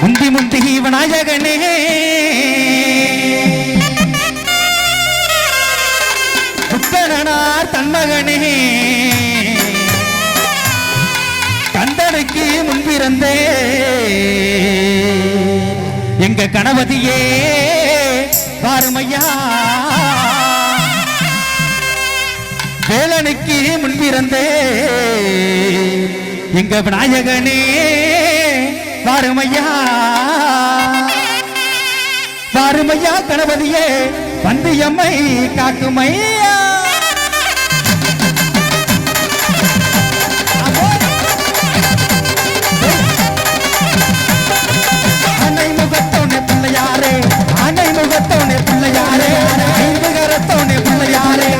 முந்தி முந்தி விநாயகனே. புத்தனார் தன்மகனே. கந்தனுக்கு முன்பிருந்தே எங்க கணபதியே பாருமையா வேலனுக்கு முன்பிருந்தே எங்க விநாயகனே. வாருமையா. வாருமையா கணபதியே வந்து எம்மை காக்குமையா. அன்னை முகத்தோனே பிள்ளையாரே அன்னை முகத்தோனே பிள்ளையாரே ஐம்பகரத்தோனே பிள்ளையாரே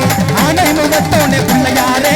அன்னை முகத்தோனே பிள்ளையாரே.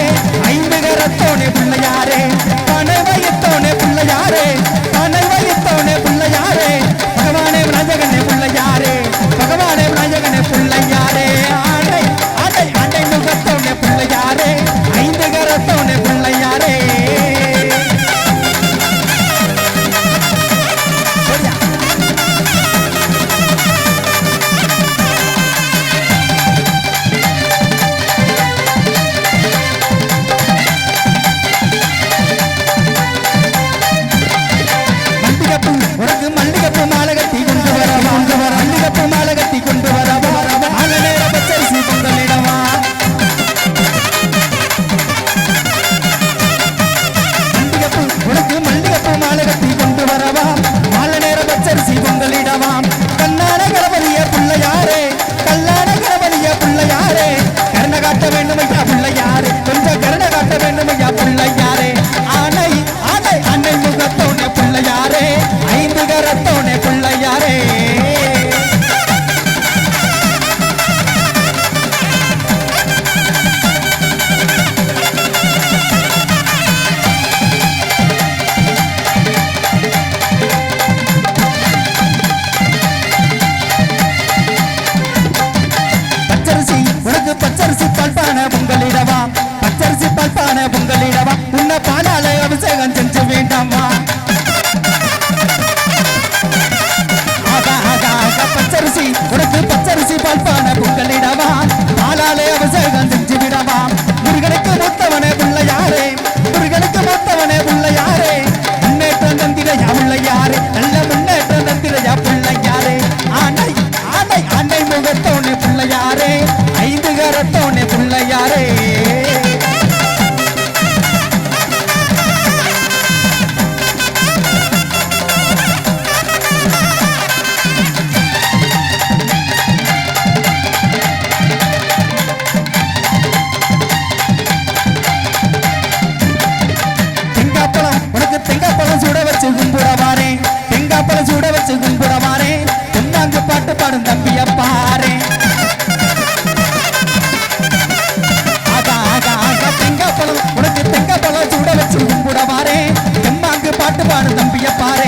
பிள்ளையாரே கருணை காட்ட வேண்டும் ஐயா பிள்ளையாரே கொஞ்சம் கருணை காட்ட வேண்டும் ஐயா பிள்ளையாரே பிள்ளையாரே ஐந்து கரட்டோனே பிள்ளையாரே. பாட்டு பாரு தம்பிய பாரு